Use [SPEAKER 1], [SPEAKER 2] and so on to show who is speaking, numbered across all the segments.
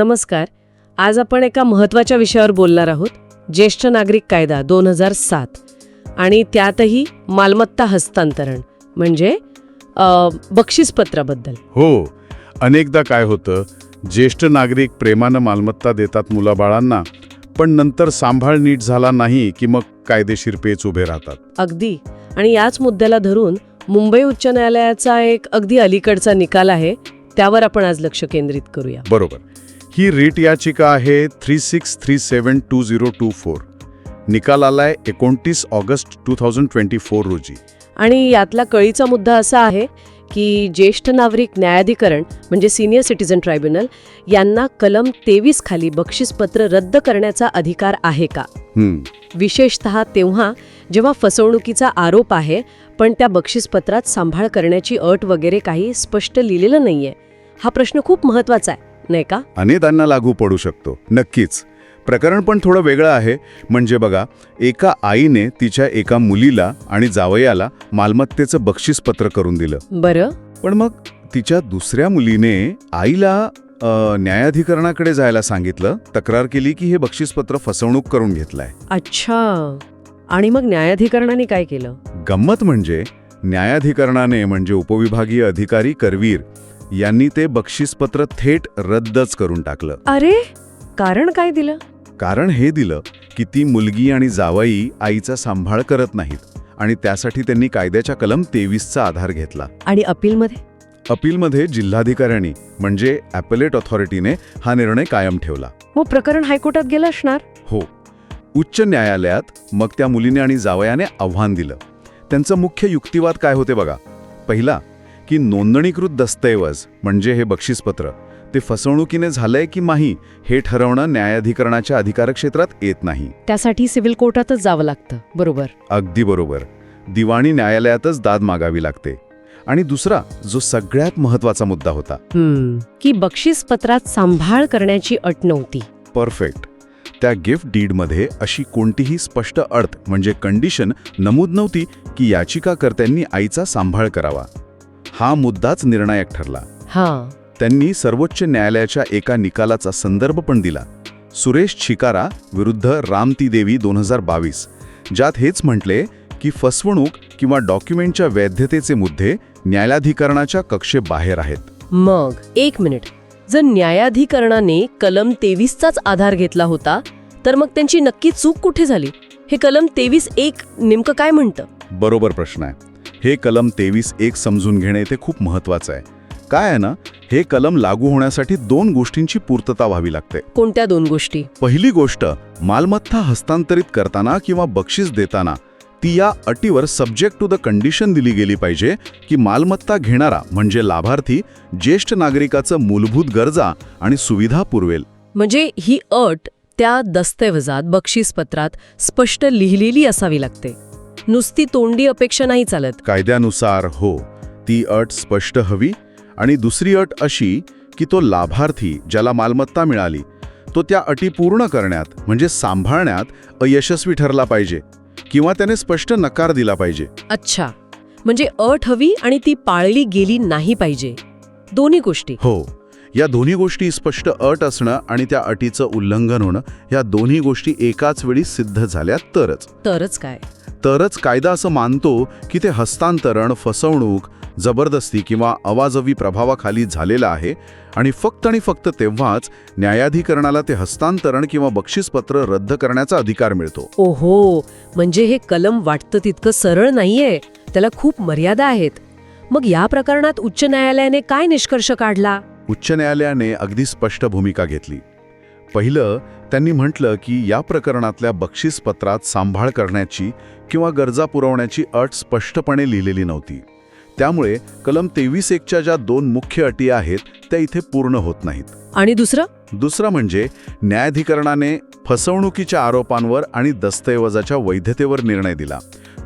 [SPEAKER 1] नमस्कार. आज आपण एका महत्त्वाच्या विषयावर बोलणार आहोत. ज्येष्ठ नागरिक कायदा दोन हजार सात. आणि त्यातही मालमत्ता हस्तांतरण म्हणजे बक्षीसपत्राबद्दल.
[SPEAKER 2] हो. अनेकदा काय होतं ज्येष्ठ नागरिक प्रेमानं मालमत्ता देतात मुलाबाळांना पण नंतर सांभाळ नीट झाला नाही की मग कायदेशीर पेच उभे राहतात.
[SPEAKER 1] अगदी. आणि याच मुद्द्याला धरून मुंबई उच्च न्यायालयाचा एक अगदी अलीकडचा निकाल आहे त्यावर आपण आज लक्ष केंद्रित करूया.
[SPEAKER 2] बरोबर. ही रीट याचिका आहे three six three seven two zero two four. निकाल आलाय एकोणतीस August two thousand twenty four रोजी.
[SPEAKER 1] आणि यातला कळीचा मुद्दा असा आहे की ज्येष्ठ नागरिक न्यायाधिकरण म्हणजे सिनियर सिटीझन ट्रायब्युनल यांना कलम तेवीस खाली बक्षीसपत्र रद्द करण्याचा अधिकार आहे का? विशेषत तेव्हा जेव्हा फसवणुकीचा आरोप आहे पण त्या बक्षीसपत्रात सांभाळ करण्याची अट वगैरे काही स्पष्ट लिहिलेलं नाहीये. हा प्रश्न खूप महत्त्वाचा आहे. नाही का?
[SPEAKER 2] अनेकांना लागू पडू शकतो. नक्कीच. प्रकरण पण थोडं वेगळं आहे. म्हणजे बघा एका आईने तिच्या एका मुलीला आणि जावयाला मालमत्तेचं बक्षीसपत्र करून दिलं.
[SPEAKER 1] बरं.
[SPEAKER 2] पण मग तिच्या दुसऱ्या मुलीने आईला अ, न्यायाधिकरणाकडे जायला सांगितलं तक्रार केली की हे बक्षीसपत्र फसवणूक करून घेतलंय.
[SPEAKER 1] अच्छा. आणि मग न्यायाधिकरणाने काय केलं?
[SPEAKER 2] गंमत म्हणजे न्यायाधिकरणाने म्हणजे उपविभागीय अधिकारी करवीर यांनी ते बक्षीसपत्र थेट रद्दच करून टाकलं.
[SPEAKER 1] अरे कारण काय दिलं?
[SPEAKER 2] कारण हे दिलं की ती मुलगी आणि जावई आईचा सांभाळ करत नाहीत आणि त्यासाठी त्यांनी कायद्याच्या कलम तेवीसचा आधार घेतला.
[SPEAKER 1] आणि अपीलमध्ये?
[SPEAKER 2] अपीलमध्ये जिल्हाधिकाऱ्यांनी म्हणजे ॲपलेट ऑथॉरिटीने हा निर्णय कायम ठेवला.
[SPEAKER 1] मग प्रकरण हायकोर्टात गेलं असणार?
[SPEAKER 2] हो. उच्च न्यायालयात मग त्या मुलीने आणि जावयाने आव्हान दिलं. त्यांचं मुख्य युक्तिवाद काय होते बघा. पहिला की नोंदणीकृत दस्तऐवज म्हणजे हे बक्षीसपत्र ते फसवणुकीने झालंय की नाही हे ठरवणं न्यायाधिकरणाच्या अधिकारक्षेत्रात येत नाही.
[SPEAKER 1] त्यासाठी सिव्हिल कोर्टातच जावं लागतं बरोबर?
[SPEAKER 2] अगदी बरोबर. दिवाणी न्यायालयातच दाद मागावी लागते. आणि दुसरा जो सगळ्यात महत्त्वाचा मुद्दा होता.
[SPEAKER 1] हम्म की बक्षीसपत्रात सांभाळ करण्याची अट नव्हती.
[SPEAKER 2] परफेक्ट. त्या गिफ्ट डीडमध्ये अशी कोणतीही स्पष्ट अर्थ म्हणजे कंडिशन नमूद नव्हती की याचिकाकर्त्यांनी आईचा सांभाळ करावा. हा मुद्दाच निर्णायक ठरला.
[SPEAKER 1] हां.
[SPEAKER 2] त्यांनी सर्वोच्च न्यायालयाच्या एका निकालाचा संदर्भ पण दिला. सुरेश छिकारा विरुद्ध रामती देवी दोन हजार बावीस ज्यात हेच म्हटले की फसवणूक किंवा डॉक्युमेंटच्या वैधतेचे मुद्दे न्यायाधिकरणाच्या कक्षेबाहेर आहेत.
[SPEAKER 1] मग एक मिनिट. जर न्यायाधिकरणाने कलम तेवीसचाच आधार घेतला होता तर मग त्यांची नक्की चूक कुठे झाली? हे कलम तेवीस एक नेमकं काय म्हणतं?
[SPEAKER 2] बरोबर प्रश्न आहे. हे कलम तेवीस एक समजून घेणे ते खूप महत्वाचं आहे. काय आहे ना हे कलम लागू होण्यासाठी दोन गोष्टींची पूर्तता व्हावी लागते.
[SPEAKER 1] कोणत्या दोन गोष्टी?
[SPEAKER 2] पहिली गोष्ट मालमत्ता हस्तांतरित करताना किंवा बक्षीस देताना ती या अटीवर सब्जेक्ट टू द कंडिशन दिली गेली पाहिजे की मालमत्ता घेणारा म्हणजे लाभार्थी ज्येष्ठ नागरिकाचं मूलभूत गरजा आणि सुविधा पुरवेल.
[SPEAKER 1] म्हणजे ही अट त्या दस्तऐवजात बक्षीसपत्रात स्पष्ट लिहिलेली असावी लागते. नुसती तोंडी अपेक्षा नाही चालत.
[SPEAKER 2] कायद्यानुसार हो ती अट स्पष्ट हवी आणि दुसरी अट अशी की तो लाभार्थी ज्याला मालमत्ता मिळाली तो त्या अटी पूर्ण करण्यात म्हणजे सांभाळण्यात अयशस्वी ठरला पाहिजे किंवा त्याने स्पष्ट नकार दिला पाहिजे.
[SPEAKER 1] अच्छा. म्हणजे अट हवी आणि ती पाळली गेली नाही पाहिजे. दोन्ही गोष्टी.
[SPEAKER 2] हो. या दोन्ही गोष्टी स्पष्ट अट असणं आणि त्या अटीचं उल्लंघन होणं या दोन्ही गोष्टी एकाच वेळी सिद्ध झाल्या तरच.
[SPEAKER 1] तरच काय?
[SPEAKER 2] तरच कायदा असं मानतो की ते हस्तांतरण फसवणूक जबरदस्ती किंवा अवाजवी प्रभावाखाली झालेलं आहे आणि फक्त आणि फक्त तेव्हाच न्यायाधिकरणाला ते हस्तांतरण किंवा बक्षीसपत्र रद्द करण्याचा अधिकार मिळतो.
[SPEAKER 1] ओहो म्हणजे हे कलम वाटतं तितकं सरळ नाहीये. त्याला खूप मर्यादा आहेत. मग या प्रकरणात उच्च न्यायालयाने काय निष्कर्ष काढला?
[SPEAKER 2] उच्च न्यायालयाने अगदी स्पष्ट भूमिका घेतली. पहिलं त्यांनी म्हटलं की या प्रकरणातल्या बक्षीसपत्रात सांभाळ करण्याची किंवा गरजा पुरवण्याची अट स्पष्टपणे लिहिलेली नव्हती. त्यामुळे कलम तेवीस एकच्या ज्या दोन मुख्य अटी आहेत त्या इथे पूर्ण होत नाहीत.
[SPEAKER 1] आणि दुसरं?
[SPEAKER 2] दुसरं म्हणजे न्यायाधिकरणाने फसवणुकीच्या आरोपांवर आणि दस्तऐवजाच्या वैधतेवर निर्णय दिला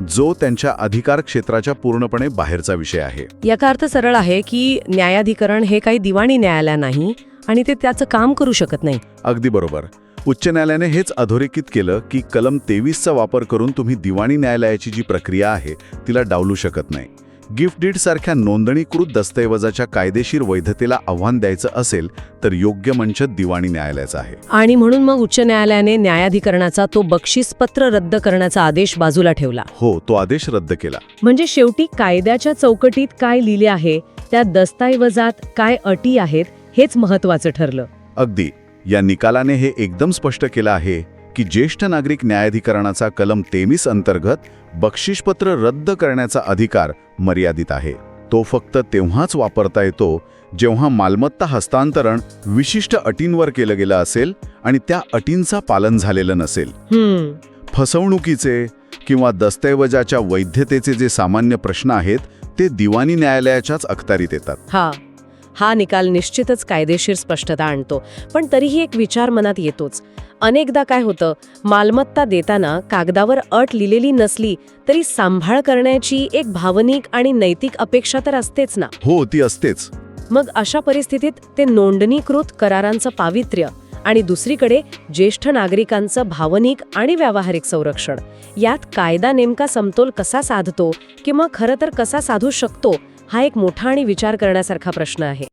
[SPEAKER 2] जो त्यांच्या अधिकार क्षेत्राच्या पूर्णपणे बाहेरचा विषय आहे.
[SPEAKER 1] याचा अर्थ सरळ आहे की न्यायाधिकरण हे काही दिवाणी न्यायालय नाही आणि ते त्याचं काम करू शकत नाही.
[SPEAKER 2] अगदी बरोबर. उच्च न्यायालयाने हेच अधोरेखित केलं की कलम तेवीसचा वापर करून तुम्ही दिवाणी न्यायालयाची जी प्रक्रिया आहे तिला डावलू शकत नाही. गिफ्ट डीड सारख्या नोंदणीकृत दस्तऐवजाच्या कायदेशीर वैधतेला आव्हान द्यायचं असेल तर योग्य मंच दिवाणी न्यायालयाचा आहे.
[SPEAKER 1] आणि म्हणून मग उच्च न्यायालयाने न्यायाधिकरणाचा तो बक्षीसपत्र रद्द करण्याचा आदेश बाजूला ठेवला.
[SPEAKER 2] हो तो आदेश रद्द केला.
[SPEAKER 1] म्हणजे शेवटी कायद्याच्या चौकटीत काय लिहिले आहे त्या दस्तऐवजात काय अटी आहेत हेच महत्वाचं ठरलं.
[SPEAKER 2] अगदी. या निकालाने हे एकदम स्पष्ट केलं आहे की ज्येष्ठ नागरिक न्यायाधिकरणाचा कलम तेवीस अंतर्गत बक्षीसपत्र रद्द करण्याचा अधिकार मर्यादित आहे. तो फक्त तेव्हाच वापरता येतो जेव्हा मालमत्ता हस्तांतरण विशिष्ट अटींवर केलं गेलं असेल आणि त्या अटींचा पालन झालेलं नसेल. फसवणुकीचे किंवा दस्तऐवजाच्या वैधतेचे जे सामान्य प्रश्न आहेत ते दिवाणी न्यायालयाच्याच अखत्यारीत येतात.
[SPEAKER 1] हा निकाल निश्चितच कायदेशीर स्पष्टता आणतो. पण तरीही एक विचार मनात येतोच. अनेकदा काय होतं मालमत्ता देताना कागदावर अट लिहिलेली नसली तरी सांभाळ करण्याची एक भावनिक आणि नैतिक अपेक्षा तर असतेच ना?
[SPEAKER 2] हो ती असतेच.
[SPEAKER 1] मग अशा परिस्थितीत ते नोंदणीकृत करारांचं पावित्र्य आणि दुसरीकडे ज्येष्ठ नागरिकांचं भावनिक आणि व्यावहारिक संरक्षण. यात कायदा नेमका समतोल कसा साधतो किंवा खरं तर कसा साधू शकतो हा एक मोठा आणि विचार करण्यासारखा प्रश्न आहे.